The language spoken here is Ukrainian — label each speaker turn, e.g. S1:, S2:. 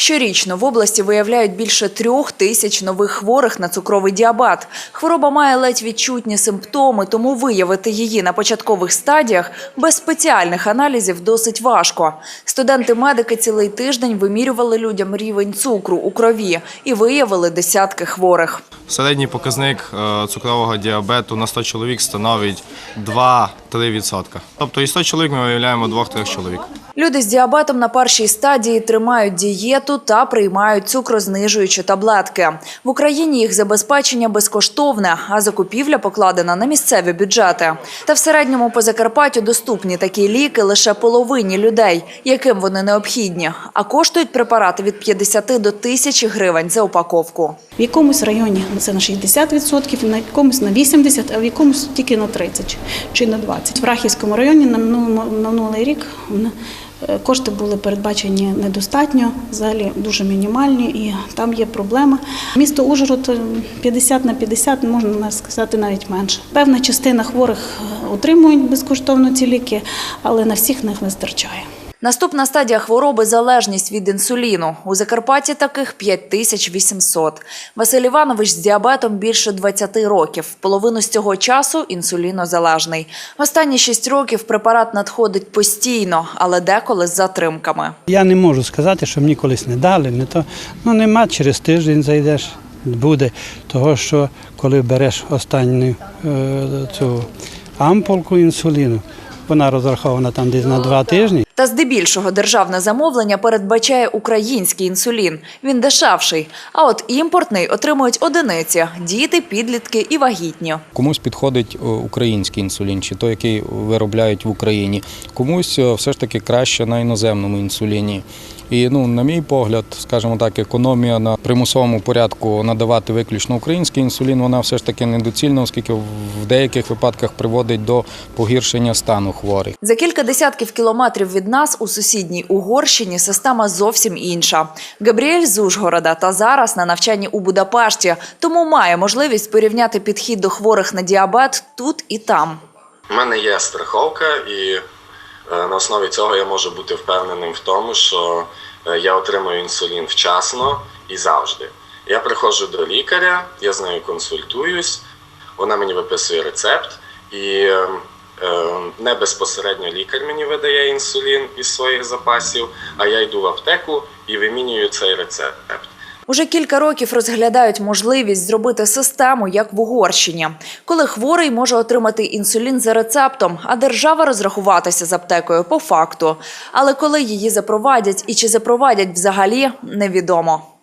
S1: Щорічно в області виявляють більше трьох тисяч нових хворих на цукровий діабет. Хвороба має ледь відчутні симптоми, тому виявити її на початкових стадіях без спеціальних аналізів досить важко. Студенти-медики цілий тиждень вимірювали людям рівень цукру у крові і виявили десятки хворих.
S2: Середній показник е, цукрового діабету на 100 чоловік становить 2-3%. Тобто із 100 чоловік ми виявляємо 2-3 чоловік.
S1: Люди з діабетом на першій стадії тримають дієту та приймають цукрознижуючі таблетки. В Україні їх забезпечення безкоштовне, а закупівля покладена на місцеві бюджети. Та в середньому по Закарпаттю доступні такі ліки лише половині людей, яким вони необхідні. А коштують препарати від 50 до 1000 гривень за упаковку.
S3: В якомусь районі це на 60%, на якомусь на 80%, а в якомусь тільки на 30% чи на 20%. В Рахівському районі на минулий рік е, кошти були передбачені недостатньо, взагалі дуже мінімальні, і там є проблема. Місто Ужгород е, 50 на 50, можна сказати, навіть менше. Певна частина хворих е, отримують безкоштовно ці ліки, але на всіх них не вистачає.
S1: Наступна стадія хвороби – залежність від інсуліну. У Закарпатті таких 5800. Василь Іванович з діабетом більше 20 років. Половину з цього часу інсулінозалежний. Останні 6 років препарат надходить постійно, але деколи з затримками.
S4: Я не можу сказати, що мені колись не дали, не то. Ну нема, через тиждень зайдеш, буде. Того, що коли береш останню е, цю ампулку інсуліну, вона розрахована там десь на два тижні.
S1: Та здебільшого державне замовлення передбачає український інсулін. Він дешевший. А от імпортний отримують одиниці – діти, підлітки і вагітні.
S5: Комусь підходить український інсулін, чи той, який виробляють в Україні. Комусь все ж таки краще на іноземному інсуліні. І ну, на мій погляд, скажімо так, економія на примусовому порядку надавати виключно український інсулін, вона все ж таки недоцільна, оскільки в деяких випадках приводить до погіршення стану хворих.
S1: За кілька десятків кілометрів від нас у сусідній Угорщині система зовсім інша. Габріель з Ужгорода та зараз на навчанні у Будапешті, тому має можливість порівняти підхід до хворих на діабет тут і там.
S6: У мене є страховка, і на основі цього я можу бути впевненим в тому, що е, я отримую інсулін вчасно і завжди. Я приходжу до лікаря, я з нею консультуюсь, вона мені виписує рецепт, і е, е, не безпосередньо лікар мені видає інсулін із своїх запасів, а я йду в аптеку і вимінюю цей рецепт.
S1: Уже кілька років розглядають можливість зробити систему, як в Угорщині, коли хворий може отримати інсулін за рецептом, а держава розрахуватися з аптекою по факту. Але коли її запровадять і чи запровадять взагалі, невідомо.